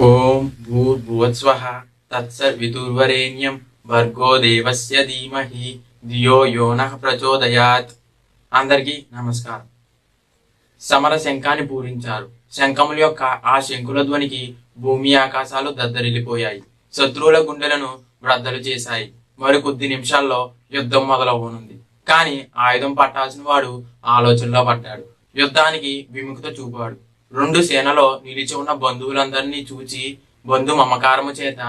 ఓం భూర్భువస్వః తత్సవితుర్వరేణ్యం భర్గో దేవస్య ధీమహి ధియో యోన ప్రచోదయాత్ అందరికీ నమస్కారం. సమర శంఖాన్ని పూరించారు. శంఖముల యొక్క ఆ శంకుల ధ్వనికి భూమి ఆకాశాలు దద్దరిల్లిపోయాయి. శత్రువుల గుండెలను బ్రద్దలు చేశాయి. మరి కొద్ది నిమిషాల్లో యుద్ధం మొదలవనుంది. కానీ ఆయుధం పట్టాల్సిన వాడు ఆలోచనలో పడ్డాడు. యుద్ధానికి విముఖత చూపాడు. రెండు సేనలో నిలిచి ఉన్న బంధువులందరినీ చూచి బంధు మమకారము చేత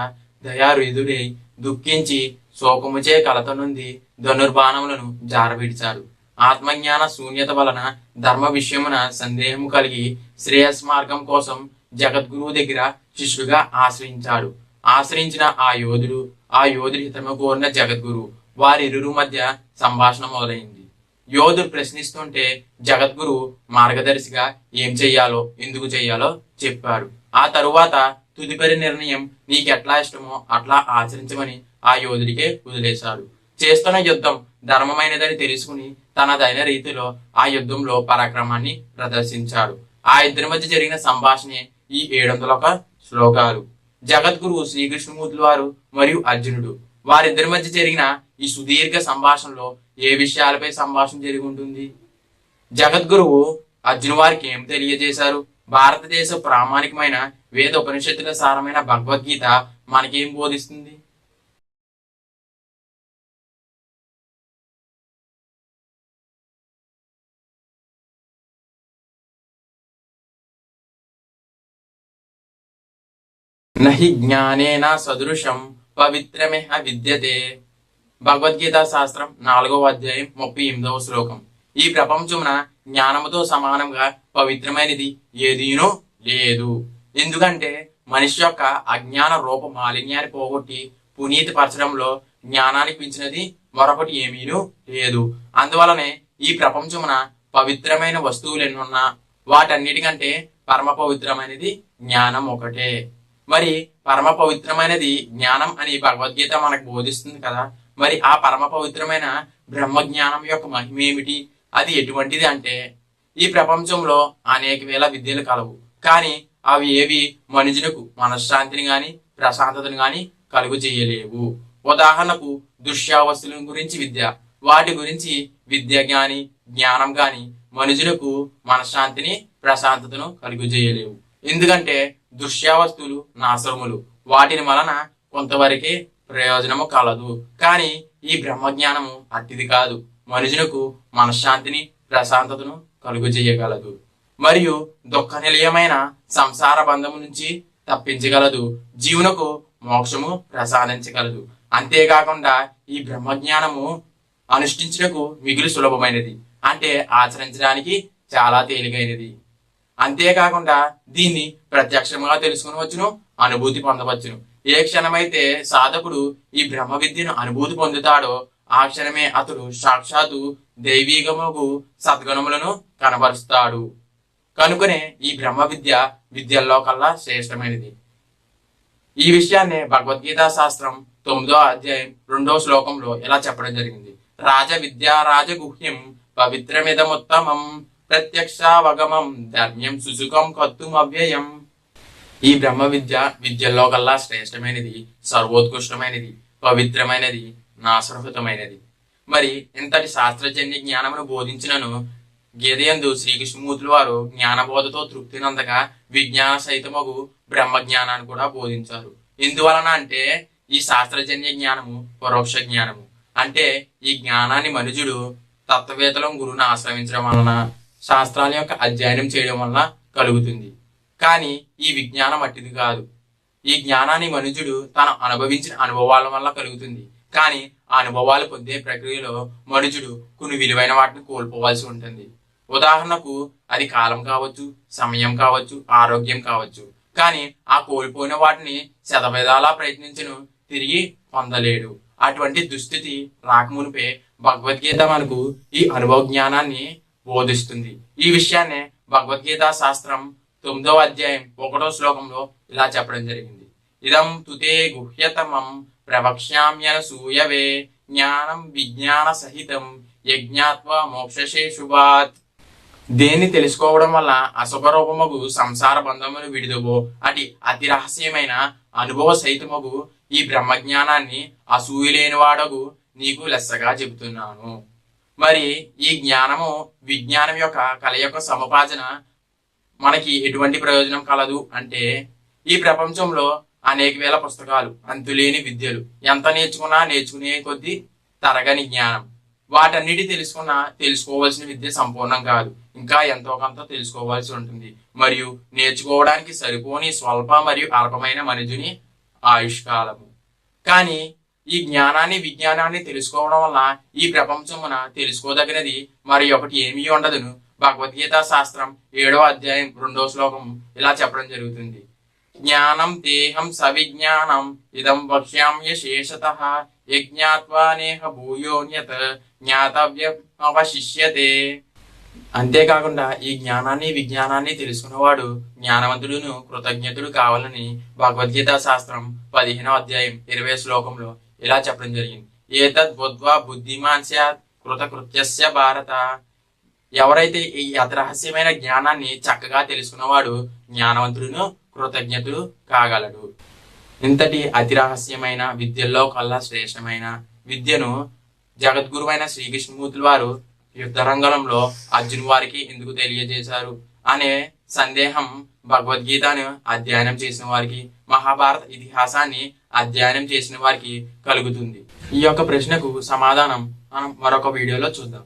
దయారుదుడై దుఃఖించి శోకముచే కలత నుండి ధనుర్బాణములను జారవిడిచాడు ఆత్మజ్ఞాన శూన్యత వలన ధర్మ విషయమున సందేహము కలిగి శ్రేయస్ మార్గం కోసం జగద్గురువు దగ్గర శిష్యుగా ఆశ్రయించాడు ఆశ్రయించిన ఆ యోధుడు ఆ యోధుడి హితము కోరిన జగద్గురు వారిరురు మధ్య సంభాషణ మొదలైంది. యోధుడు ప్రశ్నిస్తుంటే జగద్గురు మార్గదర్శిగా ఏం చెయ్యాలో ఎందుకు చెయ్యాలో చెప్పాడు. ఆ తరువాత తుదిపరి నిర్ణయం నీకెట్లా ఇష్టమో అట్లా ఆచరించమని ఆ యోధుడికే వదిలేశాడు. చేస్తున్న యుద్ధం ధర్మమైనదని తెలుసుకుని తనదైన రీతిలో ఆ యుద్ధంలో పరాక్రమాన్ని ప్రదర్శించాడు. ఆ ఇద్దరి మధ్య జరిగిన సంభాషణే ఈ ఏడు వందల ఒక శ్లోకాలు. జగద్గురు శ్రీకృష్ణమూర్తి వారు మరియు అర్జునుడు. వారిద్దరి మధ్య జరిగిన ఈ సుదీర్ఘ సంభాషణలో ఏ విషయాలపై సంభాషణ జరిగి ఉంటుంది? జగద్గురువు అర్జున్ వారికి ఏం తెలియజేశారు? భారతదేశ ప్రామాణికమైన వేద ఉపనిషత్తుల సారమైన భగవద్గీత మనకేం బోధిస్తుంది? నహి జ్ఞానేన సదృశం పవిత్రమేహ విద్యతే భగవద్గీత శాస్త్రం నాలుగవ అధ్యాయం ముప్పై ఎనిమిదవ శ్లోకం. ఈ ప్రపంచమున జ్ఞానముతో సమానంగా పవిత్రమైనది ఏదీనూ లేదు. ఎందుకంటే మనిషి యొక్క అజ్ఞాన రూప మాలిన్యాన్ని పోగొట్టి పునీతపరచడంలో జ్ఞానానికి పెంచినది మరొకటి ఏమీనూ లేదు. అందువలనే ఈ ప్రపంచమున పవిత్రమైన వస్తువులు ఎన్నున్నా వాటన్నిటికంటే పరమ పవిత్రమైనది జ్ఞానం ఒకటే. మరి పరమ పవిత్రమైనది జ్ఞానం అని భగవద్గీత మనకు బోధిస్తుంది కదా. మరి ఆ పరమ పవిత్రమైన బ్రహ్మ జ్ఞానం యొక్క మహిమ ఏమిటి? అది ఎటువంటిది అంటే ఈ ప్రపంచంలో అనేక వేల విద్యలు కలవు. కానీ అవి ఏవి మనుషులకు మనశ్శాంతిని గాని ప్రశాంతతను గాని కలుగు చేయలేవు. ఉదాహరణకు దృశ్యావస్తుల గురించి విద్య. వాటి గురించి విద్య గాని జ్ఞానం గాని మనుషులకు మనశ్శాంతిని ప్రశాంతతను కలుగు చేయలేవు. ఎందుకంటే దృశ్యావస్తువులు నాశనములు. వాటిని వలన కొంతవరకే ప్రయోజనము కలదు. కానీ ఈ బ్రహ్మజ్ఞానము అట్టిది కాదు. మనుషులకు మనశ్శాంతిని ప్రశాంతతను కలుగు చేయగలదు. మరియు దుఃఖ నిలయమైన సంసార బంధము నుంచి తప్పించగలదు. జీవునకు మోక్షము ప్రసాదించగలదు. అంతేకాకుండా ఈ బ్రహ్మజ్ఞానము అనుష్ఠించుటకు మిగులు సులభమైనది. అంటే ఆచరించడానికి చాలా తేలికైనది. అంతేకాకుండా దీన్ని ప్రత్యక్షంగా తెలుసుకునవచ్చును అనుభూతి పొందవచ్చును. ఏ క్షణమైతే సాధకుడు ఈ బ్రహ్మ విద్యను అనుభూతి పొందుతాడో ఆ క్షణమే అతడు సాక్షాత్తు దైవీగముకు సద్గుణములను కనబరుస్తాడు. కనుకనే ఈ బ్రహ్మ విద్య విద్యల్లో కల్లా శ్రేష్టమైనది. ఈ విషయాన్ని భగవద్గీత శాస్త్రం తొమ్మిదో అధ్యాయం రెండో శ్లోకంలో ఇలా చెప్పడం జరిగింది. రాజ విద్యా రాజగుహ్యం పవిత్రమిదముత్తమం ప్రత్యక్షావగమం. ధర్మ్యం సుసుఖం కత్తుం అవ్యయం ఈ బ్రహ్మ విద్య విద్యల్లో కల్లా శ్రేష్టమైనది సర్వోత్కృష్టమైనది పవిత్రమైనది నాసరహితమైనది మరి ఇంతటి శాస్త్రజన్య జ్ఞానమును బోధించినను గీతయందు శ్రీకృష్ణమూర్తులు వారు జ్ఞానబోధతో తృప్తినందగా విజ్ఞాన సహితమగు బ్రహ్మ జ్ఞానాన్ని కూడా బోధించారు. ఎందువలన అంటే ఈ శాస్త్రజన్య జ్ఞానము పరోక్ష జ్ఞానము. అంటే ఈ జ్ఞానాన్ని మనుజుడు తత్వవేత్తలం గురువుని ఆశ్రయించడం వలన శాస్త్రాల యొక్క అధ్యయనం చేయడం వలన కలుగుతుంది. కానీ ఈ విజ్ఞానం అట్టిది కాదు. ఈ జ్ఞానాన్ని మనుషుడు తను అనుభవించిన అనుభవాల వల్ల కలుగుతుంది. కానీ ఆ అనుభవాలు పొందే ప్రక్రియలో మనుషుడు కొన్ని విలువైన వాటిని కోల్పోవాల్సి ఉంటుంది. ఉదాహరణకు అది కాలం కావచ్చు సమయం కావచ్చు ఆరోగ్యం కావచ్చు. కానీ ఆ కోల్పోయిన వాటిని శతవిధాలా ప్రయత్నించను తిరిగి పొందలేడు. అటువంటి దుస్థితి రాకమునిపే భగవద్గీత మనకు ఈ అనుభవ జ్ఞానాన్ని బోధిస్తుంది. ఈ విషయాన్ని భగవద్గీత శాస్త్రం తొమ్మిదవ అధ్యాయం ఒకటో శ్లోకంలో ఇలా చెప్పడం జరిగింది. ఇదం తుతే గుహ్యతమం ప్రవక్ష్యామ్యన సూయవే జ్ఞానం విజ్ఞాన సహితం యజ్ఞాత్వ మోక్షశేషువాత్ దేన్ని తెలుసుకోవడం వల్ల అశుభ రూపమగు సంసార బంధములు విడిదవో అటు అతి రహస్యమైన అనుభవ సహితమగు ఈ బ్రహ్మజ్ఞానాన్ని అసూయ లేని వాడగు నీకు లెస్సగా చెబుతున్నాను. మరి ఈ జ్ఞానము విజ్ఞానం యొక్క కళ యొక్క సముపార్జన మనకి ఎటువంటి ప్రయోజనం కలదు అంటే ఈ ప్రపంచంలో అనేక వేల పుస్తకాలు అంతులేని విద్యలు ఎంత నేర్చుకున్నా నేర్చుకునే కొద్దీ తరగని జ్ఞానం. వాటన్నిటి తెలుసుకున్నా తెలుసుకోవాల్సిన విద్య సంపూర్ణం కాదు. ఇంకా ఎంతో కొంత తెలుసుకోవాల్సి ఉంటుంది. మరియు నేర్చుకోవడానికి సరిపోని స్వల్ప మరియు అల్పమైన మనుజుని ఆయుష్కాలము. కానీ ఈ జ్ఞానాన్ని విజ్ఞానాన్ని తెలుసుకోవడం వల్ల ఈ ప్రపంచమున తెలుసుకోదగినది. మరి ఒకటి ఏమీ ఉండదును. భగవద్గీత శాస్త్రం ఏడవ అధ్యాయం రెండవ శ్లోకం ఇలా చెప్పడం జరుగుతుంది. జ్ఞానం దేహం సవిజ్ఞానం ఇదం వక్ష్యామ్య శేషత యజ్ఞాత్వానేహ భూయోన్యత జ్ఞాతవ్యం అవశిష్యతే. అంతేకాకుండా ఈ జ్ఞానాన్ని విజ్ఞానాన్ని తెలుసుకున్నవాడు జ్ఞానవంతుడును కృతజ్ఞతుడు కావాలని భగవద్గీత శాస్త్రం పదిహేనో అధ్యాయం ఇరవై శ్లోకంలో ఇలా చెప్పడం జరిగింది. ఏతద్ బుద్ధ్వా బుద్ధిమాన్ స్యాత్ కృతకృత్యస్య భారత. ఎవరైతే ఈ అతిరహస్యమైన జ్ఞానాన్ని చక్కగా తెలుసుకున్నవాడు జ్ఞానవంతుడును కృతజ్ఞతుడు కాగలడు. ఇంతటి అతిరహస్యమైన విద్యల్లో కల్లా శ్రేష్టమైన విద్యను జగద్గురువైన శ్రీకృష్ణమూర్తులు వారు యుద్ధరంగంలో అర్జున్ వారికి ఎందుకు తెలియజేశారు? అనే సందేహం భగవద్గీతను అధ్యయనం చేసిన వారికి మహాభారత ఇతిహాసాన్ని అధ్యయనం చేసిన వారికి కలుగుతుంది. ఈ యొక్క ప్రశ్నకు సమాధానం మనం మరొక వీడియోలో చూద్దాం.